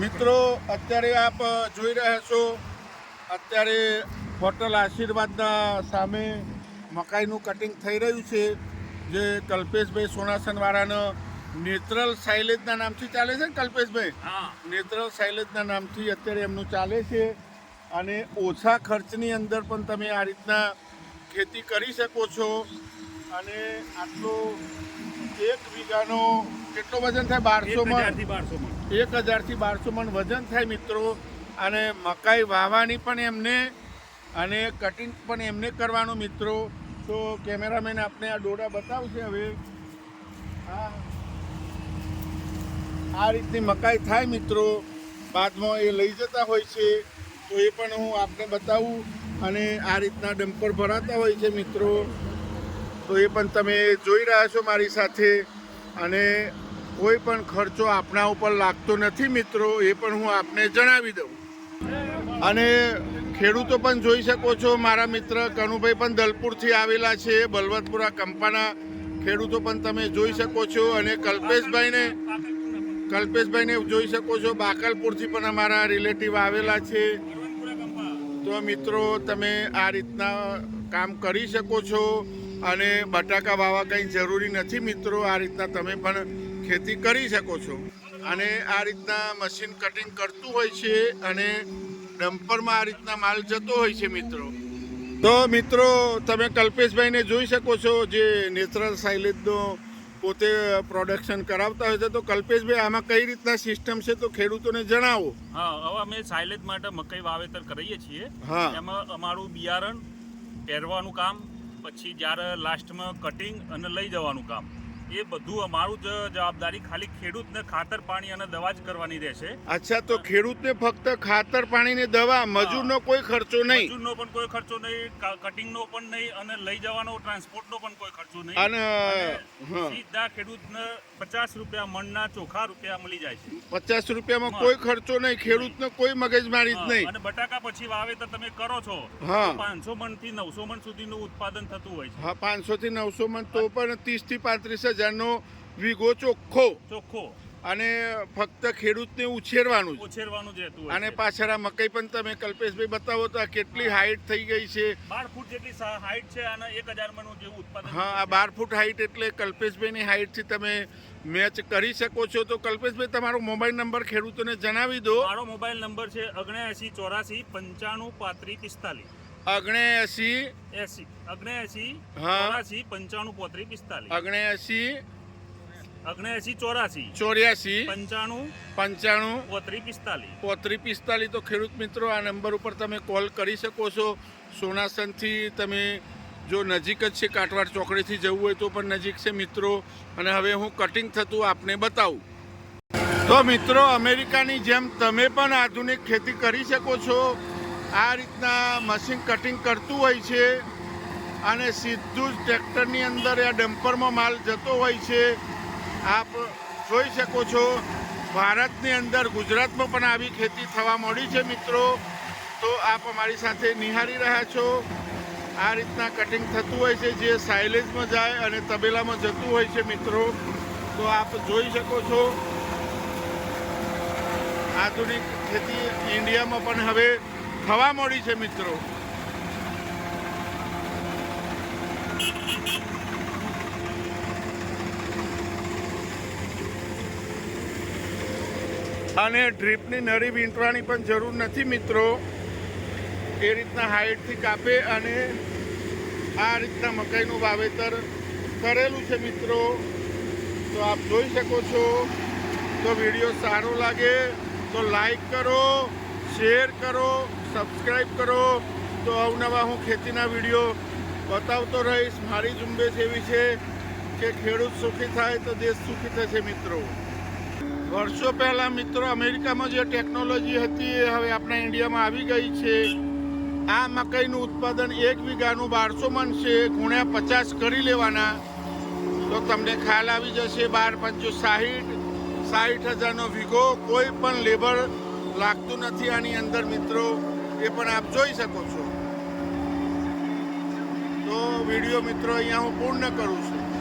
મિત્રો અત્યારે આપ જોઈ રહ્યા છો. અત્યારે હોટલ આશીર્વાદના સામે મકાઈનું કટિંગ થઈ રહ્યું છે જે કલ્પેશભાઈ સોનાસનવાળાનો નેત્રલ સાઇલેજના નામથી ચાલે છે ને કલ્પેશભાઈ? હા. નેત્રલ સાઇલેજના નામથી અત્યારે એમનું ચાલે છે અને ઓછા ખર્ચની અંદર પણ તમે આ રીતના ખેતી કરી શકો છો અને આટલો એક વીઘાનો કેટલો વજન થાય? બારસો મણ? એક હજારથી બારસો મણ. વજન થાય મિત્રો. અને મકાઈ વાવવાની પણ એમને અને કટિંગ પણ એમને કરવાનું મિત્રો. તો કેમેરામેન આપણે આ ડોડા બતાવશે હવે. આ આ રીતની મકાઈ થાય મિત્રો. બાદમાં એ લઈ જતા હોય છે. તો એ પણ હું આપને બતાવું. અને આ રીતના ડમ્પર ભરાતા હોય છે મિત્રો. તો એ પણ તમે જોઈ રહ્યા છો મારી સાથે. અને કોઈ પણ ખર્ચો આપણા ઉપર લાગતો નથી મિત્રો, એ પણ હું આપને જણાવી દઉં. અને ખેડૂતો પણ જોઈ શકો છો, મારા મિત્ર કનુભાઈ પણ દલપુરથી આવેલા છે, બલવતપુરા કંપાના ખેડૂતો પણ તમે જોઈ શકો છો અને કલ્પેશભાઈને કલ્પેશભાઈને જોઈ શકો છો, બાકલપુરથી પણ અમારા રિલેટિવ આવેલા છે. તો મિત્રો, તમે આ રીતના કામ કરી શકો છો. અને બટાકા વાવા કંઈ જરૂરી નથી મિત્રો આ રીતના તમે પણ ખેતી કરી શકો છો. અને આ રીતના મશીન કટિંગ કરતું હોય છે અને ડમ્પરમાં આ રીતના માલ જતો હોય છે મિત્રો. તો મિત્રો તમે કલ્પેશભાઈને જોઈ શકો છો જે નેચરલ સાઇલેજનો પોતે પ્રોડક્શન કરાવતા હોય છે. તો કલ્પેશભાઈ આમાં કઈ રીતના સિસ્ટમ છે તો ખેડૂતોને જણાવો. હા હવે અમે સાયલેજ માટે મકઈ વાવેતર કરીએ છીએ. હા. એમાં અમારું બિયારણ પહેરવાનું કામ પછી જ્યારે લાસ્ટમાં કટિંગ અને લઈ જવાનું કામ. એ બધું અમારું જ જવાબદારી. ખાલી ખેડૂતને ખાતર પાણી અને દવા જ કરવાની રહેશે. અચ્છા તો ખેડૂતને ફક્ત ખાતર પાણીની દવા મજૂરનો કોઈ ખર્ચો નહીં? મજૂરનો પણ કોઈ ખર્ચો નહીં કટિંગનો પણ નહીં અને લઈ જવાનો ટ્રાન્સપોર્ટનો પણ કોઈ ખર્ચો નહીં. અને સીધા ખેડૂતને પચાસ રૂપિયા મણના ચોખા રૂપિયા મળી જાય છે. પચાસ રૂપિયામાં કોઈ ખર્ચો નહીં ખેડૂતને કોઈ મગજમારી જ નહીં. અને બટાકા પછી વાવેતર તમે કરો છો હા. પાંચસો મણથી નવસો મણ સુધીનું ઉત્પાદન થતું હોય છે. હા પાંચસો થી નવસો મણ તો પણ ત્રીસથી પાંત્રીસ હજારનો વીઘો ચોખ્ખો. ચોખ્ખો. અને ફક્ત ખેડૂતને ઉછેરવાનું ઉછેરવાનું જ રહેતું અને પાછળ આ મકઈ પણ તમે કલ્પેશભાઈ બતાવો તો આ કેટલી હાઈટ થઈ ગઈ છે? બાર ફૂટ જેટલી હાઇટ હાઈટ છે અને એક હજાર મણનું જેવું ઉત્પાદન હા આ બાર ફૂટ હાઈટ એટલે કલ્પેશભાઈની હાઈટથી તમે મેચ કરી શકો છો. તો કલ્પેશભાઈ તમારો મોબાઈલ નંબર ખેડૂતોને જણાવી દો. મારો મોબાઈલ નંબર છે ઓગણએંસી ચોરાસી પંચાણું પાંત્રીસ પિસ્તાલીસ. અગણેસી એસી. અગ્નેએસી હા. ચોરાસી પંચાણું પાંત્રીસ પિસ્તાલીસ. અગણેસી અગ્નેએસી ચોરાસી. ચોર્યાસી પંચાણું પંચાણું પાંત્રીસ પિસ્તાલીસ. પોત્રી પિસ્તાલીસ. તો ખેડૂત મિત્રો આ નંબર ઉપર તમે કોલ કરી શકો છો. સોનાસનથી તમે જો નજીક જ છે કાટવાડ ચોકડીથી જવું હોય તો પણ નજીક છે મિત્રો. અને હવે હું કટિંગ થતું આપને બતાવું. તો મિત્રો અમેરિકાની જેમ તમે પણ આધુનિક ખેતી કરી શકો છો. આ રીતના મશીન કટિંગ કરતું હોય છે અને સીધું જ ટ્રેક્ટરની અંદર આ ડમ્પરમાં માલ જતો હોય છે. આપ જોઈ શકો છો, ભારતની અંદર ગુજરાતમાં પણ આવી ખેતી થવા મળી છે મિત્રો. તો આપ અમારી સાથે નિહાળી રહ્યા છો. આ રીતના કટિંગ થતું હોય છે, જે સાયલેજમાં જાય અને તબેલામાં જતું હોય છે મિત્રો. તો આપ જોઈ શકો છો, આધુનિક ખેતી ઇન્ડિયામાં પણ હવે થવા મળી છે, મિત્રો. અને ડ્રીપની નળી વીંટવાની પણ જરૂર નથી, મિત્રો. એ રીતના હાઈટથી કાપે અને આ રીતના મકાઈનું વાવેતર કરેલું છે, મિત્રો. તો આપ જોઈ શકો છો. તો વીડિયો સારો લાગે તો લાઈક કરો, શેર કરો સબસ્ક્રાઈબ કરો. તો અવનવા હું ખેતીના વીડિયો બતાવતો રહીશ. મારી ઝુંબેશ એવી છે કે ખેડૂત સુખી થાય તો દેશ સુખી થશે મિત્રો. વર્ષો પહેલા મિત્રો અમેરિકામાં જે ટેકનોલોજી હતી એ હવે આપણા ઇન્ડિયામાં આવી ગઈ છે. આ મકાઈનું ઉત્પાદન એક વીઘાનું બારસો મણ છે. ગુણ્યા પચાસ કરી લેવાના. તો તમને ખ્યાલ આવી જશે બાર પંચો સાહીઠ. સાહીઠ હજારનો વીઘો કોઈ પણ લેબર લાગતું નથી આની અંદર મિત્રો. એ પણ આપ જોઈ શકો છો. તો વીડિયો મિત્રો અહીંયા હું પૂર્ણ કરું છું.